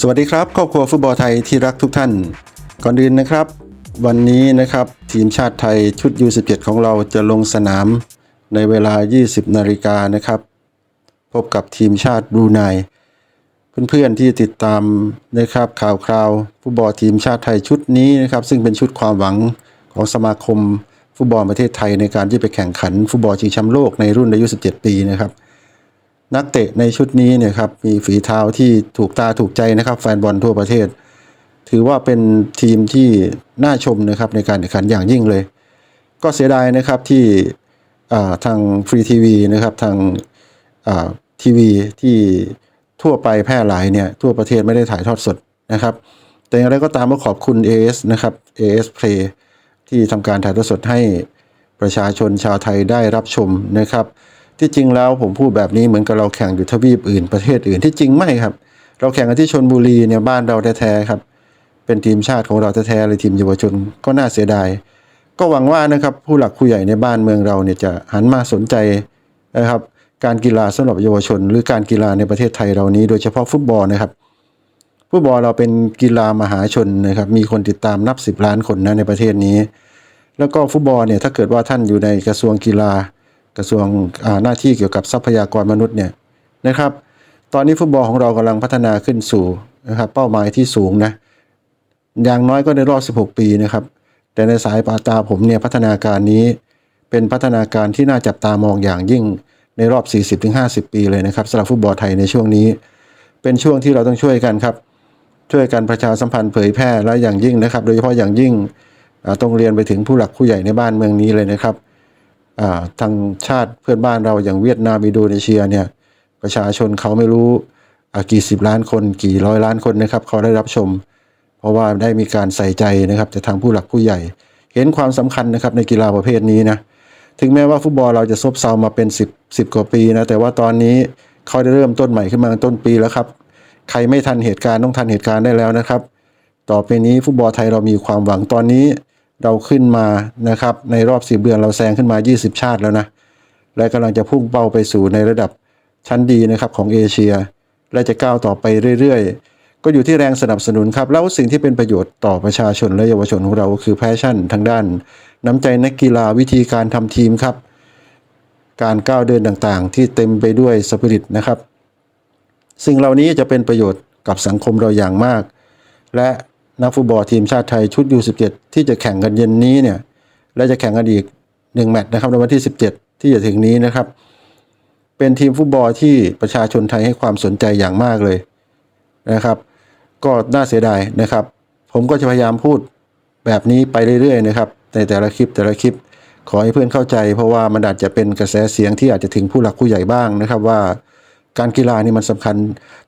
สวัสดีครับครอบครัวฟุตบอลไทยที่รักทุกท่าน ก่อนอื่นนะครับ วันนี้นะครับทีมชาติไทยชุด U17 ของเราจะลงสนามในเวลา 20 นาฬิกานะครับ พบกับทีมชาติบรูไนเพื่อนๆที่ติดตามนะครับข่าวคราวฟุตบอลทีมชาติไทยชุดนี้นะครับ ซึ่งเป็นชุดความหวังของสมาคมฟุตบอลประเทศไทยในการที่ไปแข่งขันฟุตบอลชิงแชมป์โลกในรุ่นอายุ 17 ปีนะครับ นักเตะในชุดนี้เนี่ยครับมีฝีเท้าที่ถูกตาถูกใจนะครับแฟนบอลทั่วประเทศ ถือว่าเป็นทีมที่น่าชมนะครับในการแข่งขันอย่างยิ่งเลย ก็เสียดายนะครับที่ทางฟรีทีวีนะครับทางทีวีที่ทั่วไปแพร่หลายเนี่ยทั่วประเทศไม่ได้ถ่ายทอดสดนะครับ แต่อย่างไรก็ตามก็ขอบคุณ AS นะครับ AS Play ที่ทำการถ่ายทอดสดให้ประชาชนชาวไทยได้รับชมนะครับ ที่จริงแล้วผมพูดแบบนี้เหมือนกับเราแข่งอยู่ทวีปอื่นประเทศอื่นที่จริงไม่ครับ เราแข่งกันที่ชนบุรีเนี่ยบ้านเราแท้ๆครับ เป็นทีมชาติของเราแท้ๆเลยทีมเยาวชนก็น่าเสียดายก็หวังว่านะครับผู้หลักผู้ใหญ่ในบ้านเมืองเราเนี่ยจะหันมาสนใจนะครับ การกีฬาสำหรับเยาวชน หรือการกีฬาในประเทศไทยเรานี้ โดยเฉพาะฟุตบอลนะครับฟุตบอลเราเป็นกีฬามหาชนนะครับมีคนติดตามนับสิบล้านคนนะในประเทศนี้ แล้วก็ฟุตบอลเนี่ยถ้าเกิดว่าท่านอยู่ในกระทรวงกีฬา กระทรวงหน้าที่เกี่ยวกับทรัพยากรมนุษย์เนี่ยนะครับ ตอนนี้ฟุตบอลของเรากำลังพัฒนาขึ้นสู่นะครับเป้าหมายที่สูงนะอย่างน้อยก็ในรอบ 16 ปีนะครับ แต่ในสายปาตาผมเนี่ยพัฒนาการนี้เป็นพัฒนาการที่น่าจับตามองอย่างยิ่งในรอบ 40-50 ปีเลยนะครับสำหรับฟุตบอลไทยในช่วงนี้ เป็นช่วงที่เราต้องช่วยกันครับ ช่วยกันประชาสัมพันธ์เผยแพร่และอย่างยิ่งนะครับ โดยเฉพาะอย่างยิ่งต้องเรียนไปถึงผู้หลักผู้ใหญ่ในบ้านเมืองนี้เลยนะครับ ทางชาติเพื่อนบ้านเราอย่างเวียดนามอินโดนีเซียเนี่ยประชาชนเขาไม่รู้กี่สิบล้านคนกี่ร้อยล้านคนนะครับเขาได้รับชม เพราะว่าได้มีการใส่ใจนะครับจากทางผู้หลักผู้ใหญ่ เห็นความสำคัญนะครับในกีฬาประเภทนี้นะถึงแม้ว่าฟุตบอลเราจะซบเซามาเป็น 10 10 กว่าปีนะแต่ว่าตอนนี้เขาได้เริ่มต้นใหม่ขึ้นมาต้นปีแล้วครับใครไม่ทันเหตุการณ์ต้องทันเหตุการณ์ได้แล้วนะครับ ต่อไปนี้ฟุตบอลไทยเรามีความหวังตอนนี้ เราขึ้นมานะครับ ในรอบ10เดือนเราแซงขึ้นมา 20 ชาติแล้วนะ และกำลังจะพุ่งเป้าไปสู่ในระดับชั้นดีนะครับของเอเชีย และจะก้าวต่อไปเรื่อยๆ ก็อยู่ที่แรงสนับสนุนครับแล้วสิ่งที่เป็นประโยชน์ต่อประชาชนและเยาวชนของเราคือแพชชั่นทางด้าน น้ำใจนักกีฬาวิธีการทำทีมครับ การก้าวเดินต่างๆ ที่เต็มไปด้วยสปิริตนะครับ สิ่งเหล่านี้จะเป็นประโยชน์กับสังคมเราอย่างมาก และ นักฟุตบอลทีมชาติไทยชุด U17 ที่จะแข่งกันเย็นนี้เนี่ย และจะแข่งกันอีกหนึ่งแมตช์นะครับในวันที่ 17 ที่จะถึงนี้นะครับ เป็นทีมฟุตบอลที่ประชาชนไทยให้ความสนใจอย่างมากเลยนะครับ ก็น่าเสียดายนะครับ ผมก็จะพยายามพูดแบบนี้ไปเรื่อยๆนะครับในแต่ละคลิปแต่ละคลิปขอให้เพื่อนเข้าใจเพราะว่ามันอาจจะเป็นกระแสเสียงที่อาจจะถึงผู้หลักผู้ใหญ่บ้างนะครับว่าการกีฬานี่มันสำคัญ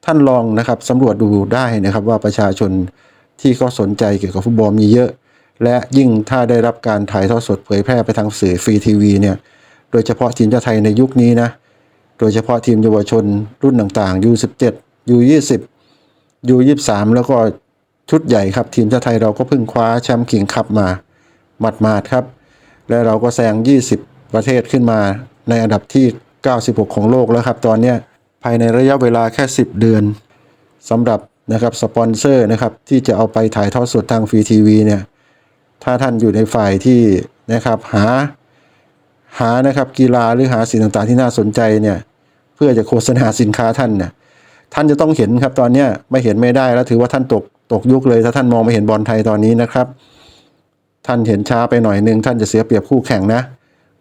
ท่านลองนะครับสำรวจดูได้นะครับว่าประชาชน ที่เขาสนใจเกี่ยวกับฟุตบอลมีเยอะ และยิ่งถ้าได้รับการถ่ายทอดสดเผยแพร่ไปทางสื่อฟรีทีวีเนี่ยโดยเฉพาะทีมชาติไทยในยุคนี้นะโดยเฉพาะทีมเยาวชนรุ่นต่างๆ U17 U20 U23 แล้วก็ชุดใหญ่ครับ ทีมชาติไทยเราก็เพิ่งคว้าแชมป์คิงคัพมาหมาดๆครับ และเราก็แซง 20 ประเทศขึ้นมาในอันดับที่ 96 ของโลกแล้วครับ ตอนนี้ภายในระยะเวลาแค่ 10 เดือนสำหรับ นะครับสปอนเซอร์นะครับที่จะเอาไปถ่ายทอดสดทางฟรีทีวีเนี่ยถ้าท่านอยู่ในฝ่ายที่นะครับหาหานะครับกีฬาหรือหาสิ่งต่างๆ ที่น่าสนใจเนี่ยเพื่อจะโฆษณาสินค้าท่านเนี่ยท่านจะต้องเห็นครับตอนนี้ไม่เห็นไม่ได้แล้วถือว่าท่านตกตกยุคเลยถ้าท่านมองไม่เห็นบอลไทยตอนนี้นะครับ ท่านเห็นช้าไปหน่อยนึงท่านจะเสียเปรียบคู่แข่งนะ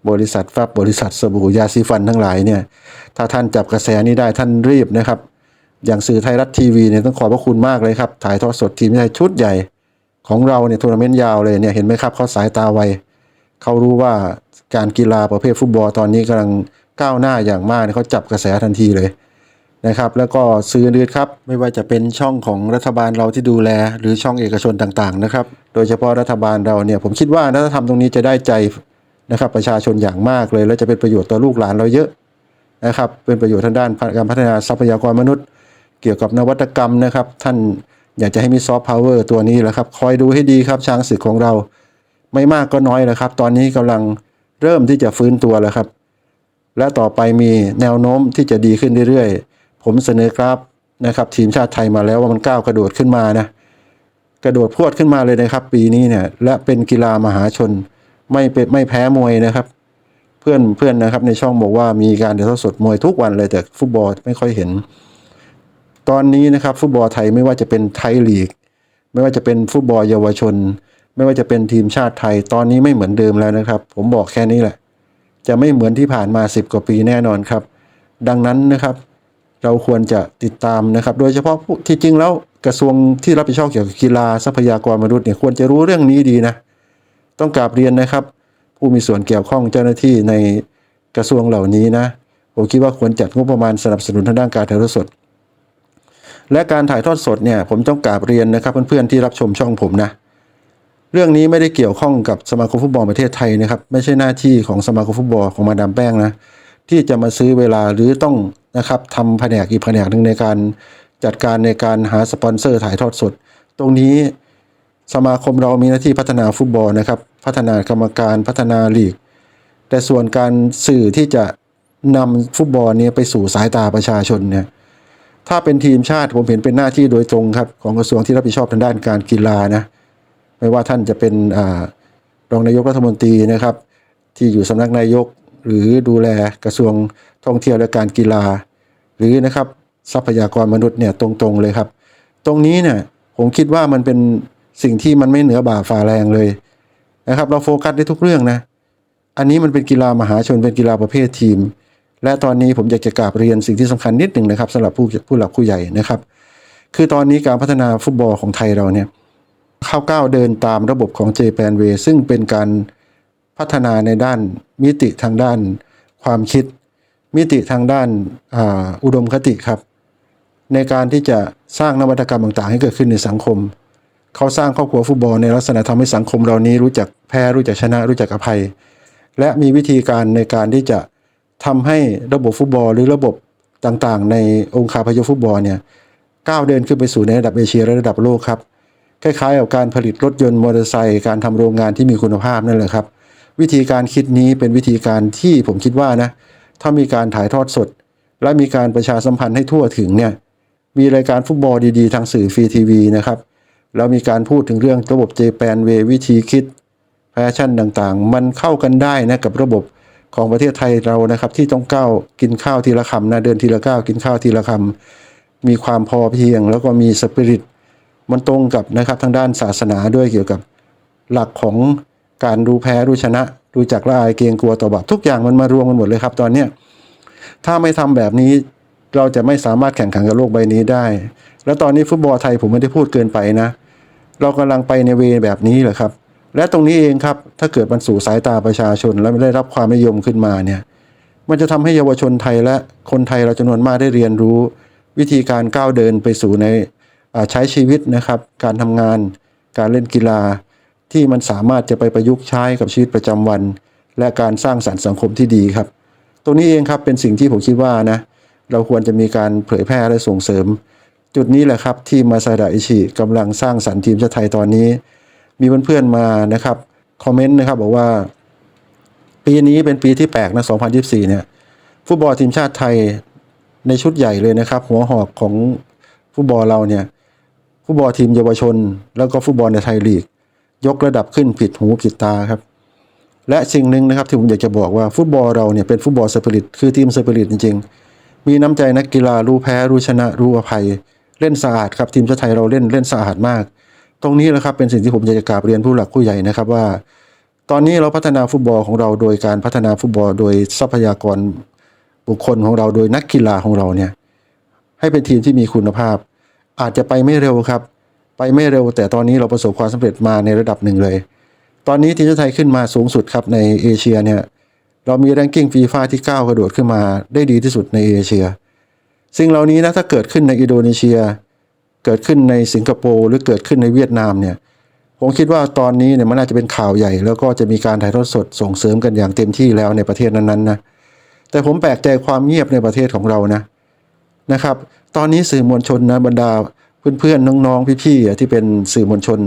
บริษัทฟับบริษัทสบู่ยาสีฟันทั้งหลายเนี่ยถ้าท่านจับกระแสนี้ได้ท่านรีบนะครับ อย่างสื่อไทยรัฐทีวีเนี่ยต้องขอบพระคุณมากเลยครับ ถ่ายทอดสดทีมชาติชุดใหญ่ของเราเนี่ยทัวร์นาเมนต์ยาวเลยเนี่ยเห็นไหมครับเขาสายตาไวเขารู้ว่าการกีฬาประเภทฟุตบอลตอนนี้กำลังก้าวหน้าอย่างมากเเขาจับกระแสทันทีเลยนะครับ แล้วก็สื่ออื่นครับ ไม่ว่าจะเป็นช่องของรัฐบาลเราที่ดูแล หรือช่องเอกชนต่างๆนะครับ โดยเฉพาะรัฐบาลเราเนี่ยผมคิดว่าถ้าทำตรงนี้จะได้ใจนะครับประชาชนอย่างมากเลย และจะเป็นประโยชน์ต่อลูกหลานเราเยอะนะครับ เป็นประโยชน์ทางด้านการพัฒนาทรัพยากรมนุษย์ เกี่ยวกับนวัตกรรมนะครับ ท่านอยากจะให้มีซอฟต์พาวเวอร์ตัวนี้แหละครับ คอยดูให้ดีครับช้างศึกของเรา ไม่มากก็น้อยแล้วครับ ตอนนี้กำลังเริ่มที่จะฟื้นตัวแล้วครับ และต่อไปมีแนวโน้มที่จะดีขึ้นเรื่อยๆ ผมเสนอกราฟนะครับ ทีมชาติไทยมาแล้วว่ามันก้าวกระโดดขึ้นมานะกระโดดพรวดขึ้นมาเลยนะครับ ปีนี้เนี่ยและเป็นกีฬามหาชนไม่เป็นไม่แพ้มวยนะครับ เพื่อนเพื่อนนะครับในช่องบอกว่ามีการถ่ายทอดสดมวยทุกวันเลยแต่ฟุตบอลไม่ค่อยเห็น ตอนนี้นะครับฟุตบอลไทยไม่ว่าจะเป็นไทยลีก ไม่ว่าจะเป็นฟุตบอลเยาวชน ไม่ว่าจะเป็นทีมชาติไทย ตอนนี้ไม่เหมือนเดิมแล้วนะครับ ผมบอกแค่นี้แหละ จะไม่เหมือนที่ผ่านมา 10 กว่าปีแน่นอนครับ ดังนั้นนะครับ เราควรจะติดตามนะครับ โดยเฉพาะที่จริงแล้วกระทรวงที่รับผิดชอบเกี่ยวกับกีฬาทรัพยากรมนุษย์เนี่ยควรจะรู้เรื่องนี้ดีนะ ต้องกราบเรียนนะครับ ผู้มีส่วนเกี่ยวข้องเจ้าหน้าที่ในกระทรวงเหล่านี้นะผมคิดว่าควรจัดงบประมาณสนับสนุนทางด้านการถ่ายทอดสด และการถ่ายทอดสดเนี่ยผมต้องกราบเรียนนะครับเพื่อนๆที่รับชมช่องผมนะ เรื่องนี้ไม่ได้เกี่ยวข้องกับสมาคมฟุตบอลประเทศไทยนะครับ ไม่ใช่หน้าที่ของสมาคมฟุตบอลของมาดามแป้งนะที่จะมาซื้อเวลาหรือต้องนะครับทำแผนกอีกแผนกหนึ่งในการจัดการในการหาสปอนเซอร์ถ่ายทอดสด ตรงนี้สมาคมเรามีหน้าที่พัฒนาฟุตบอลนะครับพัฒนากรรมการพัฒนาลีก แต่ส่วนการสื่อที่จะนำฟุตบอลเนี้ไปสู่สายตาประชาชนเนี่ย ถ้าเป็นทีมชาติผมเห็นเป็นหน้าที่โดยตรงครับ ของกระทรวงที่รับผิดชอบทางด้านการกีฬานะไม่ว่าท่านจะเป็นอรองนายกรัฐมนตรีนะครับ ที่อยู่สำนักนายกหรือดูแลกระทรวงท่องเที่ยวและการกีฬา หรือนะครับทรัพยากรมนุษย์เนี่ยตรงๆเลยครับ ตรงนี้เนี่ยผมคิดว่ามันเป็นสิ่งที่มันไม่เหนือบ่าฝ่าแรงเลยนะครับ เราโฟกัสได้ทุกเรื่องนะ อันนี้มันเป็นกีฬามหาชนเป็นกีฬาประเภททีม และตอนนี้ผมอยากจะกราบเรียนสิ่งที่สำคัญนิดหนึ่งนะครับสำหรับผู้ผู้หลักผู้ใหญ่นะครับ คือตอนนี้การพัฒนาฟุตบอลของไทยเราเนี่ยเข้าก้าวเดินตามระบบของ j p a n w a y ซึ่งเป็นการพัฒนาในด้านมิติทางด้านความคิด มิติทางด้านอาอุดมคติครับ ในการที่จะสร้างนวัตกรรมต่างๆ ให้เกิดขึ้นในสังคม เขาสร้างครอบครัวฟุตบอลในลักษณะทำให้สังคมเรานี้รู้จักแพ้รู้จักชนะรู้จักอภัย และมีวิธีการในการที่จะ ทำให้ระบบฟุตบอลหรือระบบต่างๆ ในองค์คาพยพฟุตบอลเนี่ยก้าวเดินขึ้นไปสู่ในระดับเอเชียและระดับโลกครับคล้ายๆกับการผลิตรถยนต์มอเตอร์ไซค์การทำโรงงานที่มีคุณภาพนั่นแหละครับ วิธีการคิดนี้เป็นวิธีการที่ผมคิดว่านะถ้ามีการถ่ายทอดสด และมีการประชาสัมพันธ์ให้ทั่วถึงเนี่ยมีรายการฟุตบอลดีๆ ทางสื่อฟรีทีวีนะครับแล้วมีการพูดถึงเรื่องระบบเจแปนเววิธีคิดแฟชั่นต่างๆ มันเข้ากันได้นะกับระบบ ของประเทศไทยเรานะครับ ที่ต้องก้าวกินข้าวทีละคำนะเดินทีละก้าวกินข้าวทีละคำมีความพอเพียง แล้วก็มีสปิริตมันตรงกับนะครับทางด้านศาสนาด้วยเกี่ยวกับ หลักของการรู้แพ้รู้ชนะ รู้จักละอายเกรงกลัวต่อบาปทุกอย่างมันมารวมกันหมดเลยครับ ตอนเนี้ถ้าไม่ทำแบบนี้เราจะไม่สามารถแข่งขันกับโลกใบนี้ได้ แล้วตอนนี้ฟุตบอลไทยผมไม่ได้พูดเกินไปนะ เรากำลังไปในเวแบบนี้แหละครับ และตรงนี้เองครับ ถ้าเกิดมันสู่สายตาประชาชน และไม่ได้รับความนิยมขึ้นมาเนี่ยมันจะทำให้เยาวชนไทยและคนไทยเราจำนวนมากได้เรียนรู้ วิธีการก้าวเดินไปสู่ในใช้ชีวิตนะครับ การทำงาน การเล่นกีฬา ที่มันสามารถจะไปประยุกต์ใช้กับชีวิตประจำวัน และการสร้างสรรค์สังคมที่ดีครับ ตรงนี้เองครับเป็นสิ่งที่ผมคิดว่านะเราควรจะมีการเผยแพร่และส่งเสริม จุดนี้แหละครับที่มาซาดะอิชิกำลังสร้างสรรค์ทีมชาติไทยตอนนี้ มีเพื่อนๆมานะครับคอมเมนต์นะครับบอกว่าปีนี้เป็นปีที่แปลกนะ 2024 เนี่ย ฟุตบอลทีมชาติไทยในชุดใหญ่เลยนะครับ หัวหอกของฟุตบอลเราเนี่ย ฟุตบอลทีมเยาวชน แล้วก็ฟุตบอลในไทยลีก ยกระดับขึ้นผิดหูผิดตาครับ และสิ่งหนึ่งนะครับที่ผมอยากจะบอกว่าฟุตบอลเราเนี่ยเป็นฟุตบอลสปิริตคือทีมสปิริตจริง ๆ มีน้ำใจนักกีฬารู้แพ้รู้ชนะรู้อภัย เล่นสะอาดครับทีมชาติไทยเราเล่นเล่นสะอาดมาก ตรงนี้แหละครับเป็นสิ่งที่ผมอยากจะกราบเรียนผู้หลักผู้ใหญ่นะครับว่า ตอนนี้เราพัฒนาฟุตบอลของเราโดยการพัฒนาฟุตบอล โดยทรัพยากรบุคคลของเราโดยนักกีฬาของเราเนี่ยให้เป็นทีมที่มีคุณภาพ อาจจะไปไม่เร็วครับ ไปไม่เร็ว แต่ตอนนี้เราประสบความสำเร็จมาในระดับหนึ่งเลย ตอนนี้ทีมชาติไทยขึ้นมาสูงสุดครับในเอเชียเนี่ยเรามีแรงกิ้งฟีฟ่าที่ก้าวกระโดดขึ้นมาได้ดีที่สุดในเอเชียสิ่งเหล่านี้นะถ้าเกิดขึ้นในอินโดนีเซีย เกิดขึ้นในสิงคโปร์หรือเกิดขึ้นในเวียดนามเนี่ยผมคิดว่าตอนนี้เนี่ยมันน่าจะเป็นข่าวใหญ่ แล้วก็จะมีการถ่ายทอดสดส่งเสริมกันอย่างเต็มที่แล้วในประเทศนั้นๆนะแต่ผมแปลกใจความเงียบในประเทศของเรานะนะครับ ตอนนี้สื่อมวลชนนะบรรดาเพื่อนๆน้องๆพี่ๆอ่ที่เป็นสื่อมวลชน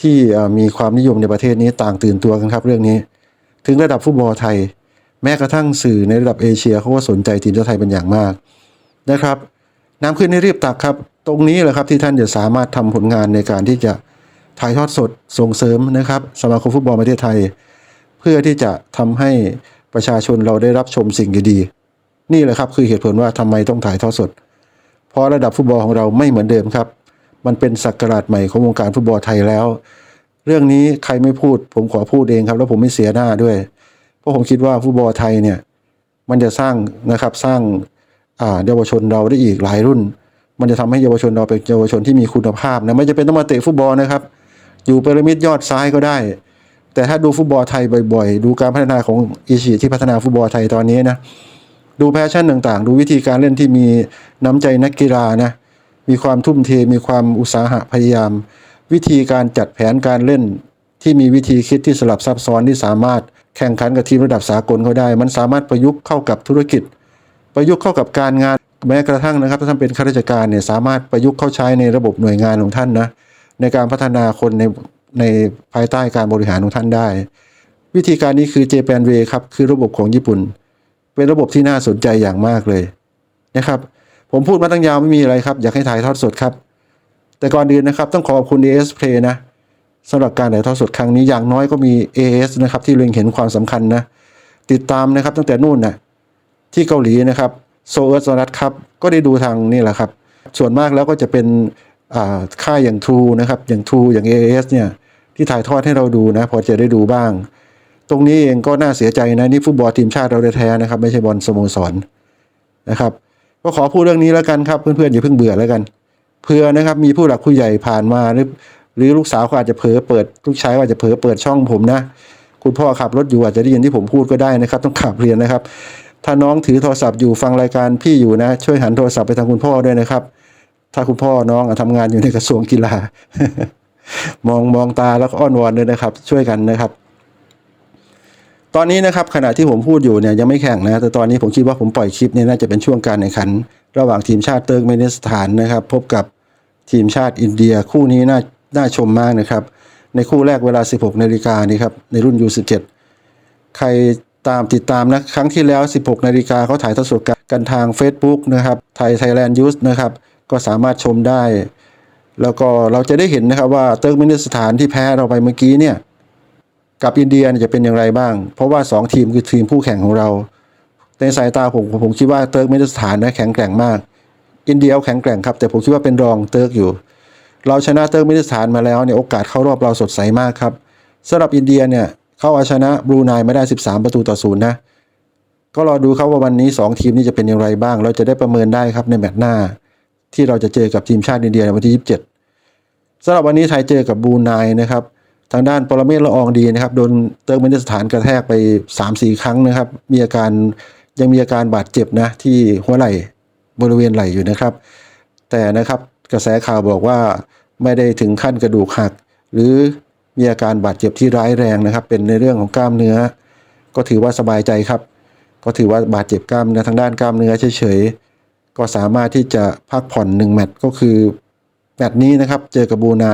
ที่มีความนิยมในประเทศนี้ต่างตื่นตัวกันครับเรื่องนี้ ถึงระดับฟุตบอลไทย แม้กระทั่งสื่อในระดับเอเชียเขาก็สนใจทีมชาติไทยเป็นอย่างมากนะครับ น้ำขึ้นให้รีบตักครับ ตรงนี้แหละครับที่ท่านจะสามารถทำผลงานในการที่จะถ่ายทอดสดส่งเสริมนะครับสมาคมฟุตบอลประเทศไทย เพื่อที่จะทำให้ประชาชนเราได้รับชมสิ่งดีๆนี่แหละครับคือเหตุผลว่าทำไมต้องถ่ายทอดสด เพราะระดับฟุตบอลของเราไม่เหมือนเดิมครับ มันเป็นศักราชใหม่ของวงการฟุตบอลไทยแล้ว เรื่องนี้ใครไม่พูด ผมขอพูดเองครับ แล้วผมไม่เสียหน้าด้วย เพราะผมคิดว่าฟุตบอลไทยเนี่ยมันจะสร้างนะครับสร้างเยาวชนเราได้อีกหลายรุ่น มันจะทำให้เยาวชนเราเป็นเยาวชนที่มีคุณภาพนะไม่จะเป็นต้องมาเตะฟุตบอลนะครับ อยู่พีระมิดยอดซ้ายก็ได้ แต่ถ้าดูฟุตบอลไทยบ่อยๆ ดูการพัฒนาของอิชิที่พัฒนาฟุตบอลไทยตอนนี้นะดูแพชชั่นต่างๆ ดูวิธีการเล่นที่มีน้ำใจนักกีฬานะมีความทุ่มเทมีความอุตสาหะพยายาม วิธีการจัดแผนการเล่นที่มีวิธีคิดที่สลับซับซ้อนที่สามารถแข่งขันกับทีมระดับสากลเขาได้ มันสามารถประยุกต์เข้ากับธุรกิจ ประยุกต์เข้ากับการงาน แม้กระทั่งนะครับถ้าท่านเป็นข้าราชการเนี่ยสามารถประยุกต์เข้าใช้ในระบบหน่วยงานของท่านนะในการพัฒนาคนในในภายใต้การบริหารของท่านได้ วิธีการนี้คือ Japan Way ครับคือระบบของญี่ปุ่น เป็นระบบที่น่าสนใจอย่างมากเลยนะครับผมพูดมาตั้งยาวไม่มีอะไรครับ อยากให้ถ่ายทอดสดครับ แต่ก่อนอื่นนะครับต้องขอบคุณ AS Play นะสำหรับการถ่ายทอดสดครั้งนี้อย่างน้อยก็มี AS นะครับที่เล็งเห็นความสำคัญนะติดตามนะครับตั้งแต่นู่นนะที่เกาหลีนะครับ โซเอิร์สนัทครับ ก็ได้ดูทางนี่แหละครับ ส่วนมากแล้วก็จะเป็นค่ายอย่าง True นะครับ อย่าง True อย่าง AS เนี่ย ที่ถ่ายทอดให้เราดูนะ พอจะได้ดูบ้าง ตรงนี้เองก็น่าเสียใจนะ นี่ฟุตบอลทีมชาติเราแท้ๆนะครับ ไม่ใช่บอลสโมสรนะครับ ก็ขอพูดเรื่องนี้แล้วกันครับเพื่อนๆอย่าเพิ่งเบื่อแล้วกันเพื่อนะครับมีผู้หลักผู้ใหญ่ผ่านมาหรือหรือลูกสาวเขาอาจจะเผลอเปิดลูกชายก็อาจจะเผลอเปิดช่องผมนะ คุณพ่อขับรถอยู่อาจจะได้ยินที่ผมพูดก็ได้นะครับ ต้องขับเรียนนะครับ ถ้าน้องถือโทรศัพท์อยู่ฟังรายการพี่อยู่นะ ช่วยหันโทรศัพท์ไปทางคุณพ่อด้วยนะครับ ถ้าคุณพ่อน้องอะทำงานอยู่ในกระทรวงกีฬา มองมองตาแล้วก็อ้อนวอนด้วยนะครับ ช่วยกันนะครับ ตอนนี้นะครับขณะที่ผมพูดอยู่เนี่ยยังไม่แข่งนะ แต่ตอนนี้ผมคิดว่าผมปล่อยคลิปเนี่ยน่าจะเป็นช่วงการแข่งขัน ระหว่างทีมชาติเติร์กเมนิสถานนะครับ พบกับทีมชาติอินเดียคู่นี้น่าน่าชมมากนะครับ ในคู่แรกเวลา 16นาฬิกานี่ครับในรุ่น U17 ใคร ตามติดตามนะครั้งที่แล้ว 16 นาฬิกาเขาถ่ายทอดสดกันทาง Facebook นะครับไทยไทยแลนด์ยูสนะครับ ก็สามารถชมได้ แล้วก็เราจะได้เห็นนะครับว่าเติร์กเมนิสถานที่แพ้เราไปเมื่อกี้เนี่ย กับอินเดียจะเป็นอย่างไรบ้าง เพราะว่า 2 ทีมคือทีมคู่แข่งของเรา ในสายตาผมผมคิดว่าเติร์กเมนิสถานนะแข็งแกร่งมาก อินเดียแข็งแกร่งครับ แต่ผมคิดว่าเป็นรองเติร์กอยู่ เราชนะเติร์กเมนิสถานมาแล้วเนี่ยโอกาสเข้ารอบเราสดใสมากครับสำหรับอินเดียเนี่ย เข้าเอาชนะบรูไนไม่ได้ 13 ประตูต่อศูนย์นะ ก็รอดูครับว่าวันนี้ 2 ทีมนี้จะเป็นอย่างไรบ้าง เราจะได้ประเมินได้ครับในแมตช์หน้า ที่เราจะเจอกับทีมชาติอินเดียในวันที่ 27สำหรับวันนี้ไทยเจอกับบรูไนนะครับ ทางด้านปรเมศละอองดีนะครับโดนเติร์กเมนิสถานกระแทกไป 3-4 ครั้งนะครับ มีอาการยังมีอาการบาดเจ็บนะที่หัวไหล่บริเวณไหล่อยู่นะครับ แต่นะครับกระแสข่าวบอกว่าไม่ได้ถึงขั้นกระดูกหัก หรือ มีอาการบาดเจ็บที่ร้ายแรงนะครับ เป็นในเรื่องของกล้ามเนื้อ ก็ถือว่าสบายใจครับ ก็ถือว่าบาดเจ็บกล้ามเนื้อทางด้านกล้ามเนื้อเฉยๆ ก็สามารถที่จะพักผ่อนหนึ่งแมตช์ก็คือแมตช์นี้นะครับ เจอกับบูไน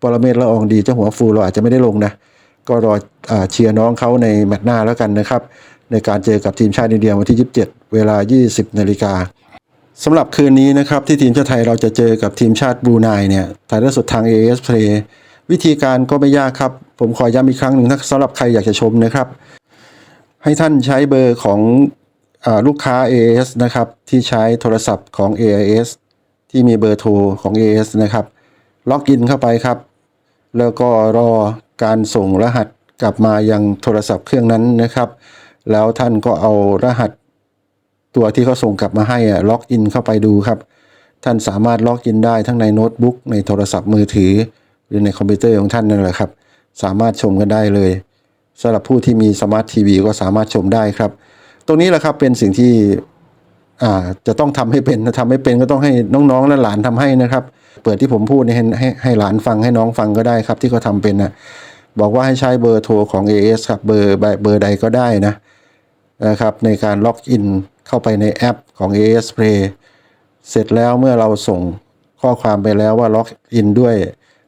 ปรเมศละอองดีเจ้าหัวฟูเราอาจจะไม่ได้ลงนะ ก็รออเชียร์น้องเขาในแมตช์หน้าแล้วกันนะครับ ในการเจอกับทีมชาติอินเดียวันที่ 27 เวลา 20นาฬิกาสำหรับคืนนี้นะครับที่ทีมชาติไทยเราจะเจอกับทีมชาติบรูไนเนี่ยถ่ายทอดสดทาง AS Play วิธีการก็ไม่ยากครับ ผมขอย้ำอีกครั้งหนึ่งถ้าสำหรับใครอยากจะชมนะครับ ให้ท่านใช้เบอร์ของอลูกค้า AS นะครับ ที่ใช้โทรศัพท์ของ AIS ที่มีเบอร์โทรของ AS นะครับล็อกอินเข้าไปครับ แล้วก็รอการส่งรหัสกลับมายังโทรศัพท์เครื่องนั้นนะครับ แล้วท่านก็เอารหัสตัวที่เขาส่งกลับมาให้อะล็อกอินเข้าไปดูครับ ท่านสามารถล็อกอินได้ทั้งในโน้ตบุ๊กในโทรศัพท์มือถือ รือในคอมพิวเตอร์ของท่านนั่นแหละครับ สามารถชมกันได้เลยสำหรับผู้ที่มีสมาร์ททีวีก็สามารถชมได้ครับ ตรงนี้แหละครับเป็นสิ่งที่จะต้องทำให้เป็นถ้าทำไม่เป็นก็ต้องให้น้องๆและหลานทำให้นะครับ เปิดที่ผมพูดนี่ยให้ให้ให้หลานฟังให้น้องฟังก็ได้ครับ ที่เขาทำเป็นนะบอกว่าให้ใช้เบอร์โทรของ AS ครับเบอร์เบอร์ใดก็ได้นะนะครับในการล็อกอินเข้าไปในแอปของ AS Play เสร็จแล้วเมื่อเราส่งข้อความไปแล้วว่าล็อกอินด้วย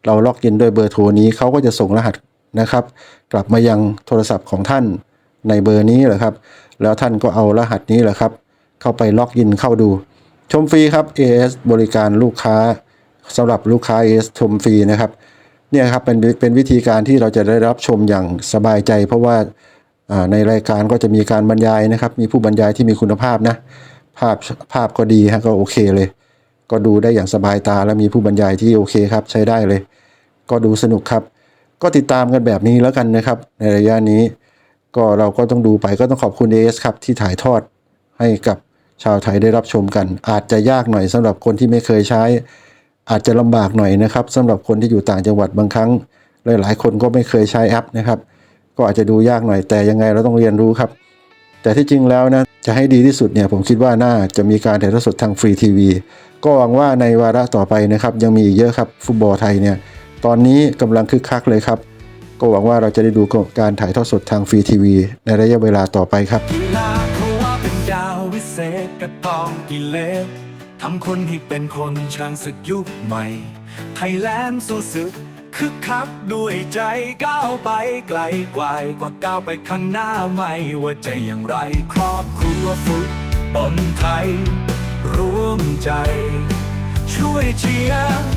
เราล็อกอินด้วยเบอร์โทรนี้เขาก็จะส่งรหัสนะครับ กลับมายังโทรศัพท์ของท่านในเบอร์นี้แหละครับ แล้วท่านก็เอารหัสนี้แหละครับ เข้าไปล็อกอินเข้าดู ชมฟรีครับ AS บริการลูกค้าสำหรับลูกค้า AS ชมฟรีนะครับเนี่ยครับเป็นเป็นวิธีการที่เราจะได้รับชมอย่างสบายใจ เพราะว่าอ่าในรายการก็จะมีการบรรยายนะครับ มีผู้บรรยายที่มีคุณภาพนะ ภาพภาพก็ดีฮะก็โอเคเลย ก็ดูได้อย่างสบายตาและมีผู้บรรยายที่โอเคครับใช้ได้เลย ก็ดูสนุกครับ ก็ติดตามกันแบบนี้แล้วกันนะครับ ในระยะนี้ ก็เราก็ต้องดูไปก็ต้องขอบคุณ AS ครับที่ถ่ายทอดให้กับชาวไทยได้รับชมกัน อาจจะยากหน่อยสำหรับคนที่ไม่เคยใช้ อาจจะลำบากหน่อยนะครับสำหรับคนที่อยู่ต่างจังหวัดบางครั้ง หลาย ๆ คนก็ไม่เคยใช้แอปนะครับ ก็อาจจะดูยากหน่อยแต่ยังไงเราต้องเรียนรู้ครับ แต่ที่จริงแล้วนะจะให้ดีที่สุดเนี่ยผมคิดว่าน่าจะมีการถ่ายทอดสดทางฟรีทีวีก็หวังว่าในวาระต่อไปนะครับยังมีอีกเยอะครับฟุตบอลไทยเนี่ย ตอนนี้กำลังคึกคักเลยครับ ก็หวังว่าเราจะได้ดูการถ่ายทอดสดทางฟรีทีวี ในระยะเวลาต่อไปครับกระตองกิเลสทำคนให้เป็นคนช่างศึกยุคใหม่ไทยแลนด์สู้ศึกคึกคักด้วยใจก้าวไปไกลกว่ากว่าก้าวไปข้างหน้าไม่ว่าจะอย่างไรครอบครัวฟุตบอลไทย ร่วมใจ ช่วยเชียร์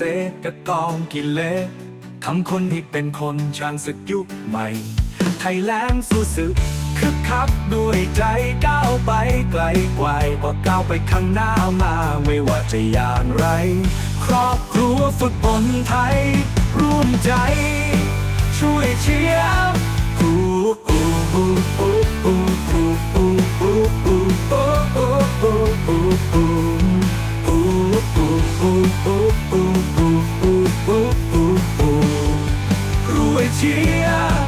เสกับกองกิเลสทำคนให้เป็นคนช่างศึกยุคใหม่ ไทยแลนด์สู้ศึกคึกคักด้วยใจก้าวไปไกลกว่าก้าวไปข้างหน้ามาไม่ว่าจะอย่างไร ครอบครัวฝึกบอลไทย ร่วมใจ ช่วยเชียร์กูอูอูอูอูอูอูอูอูอูอูอู Ruetia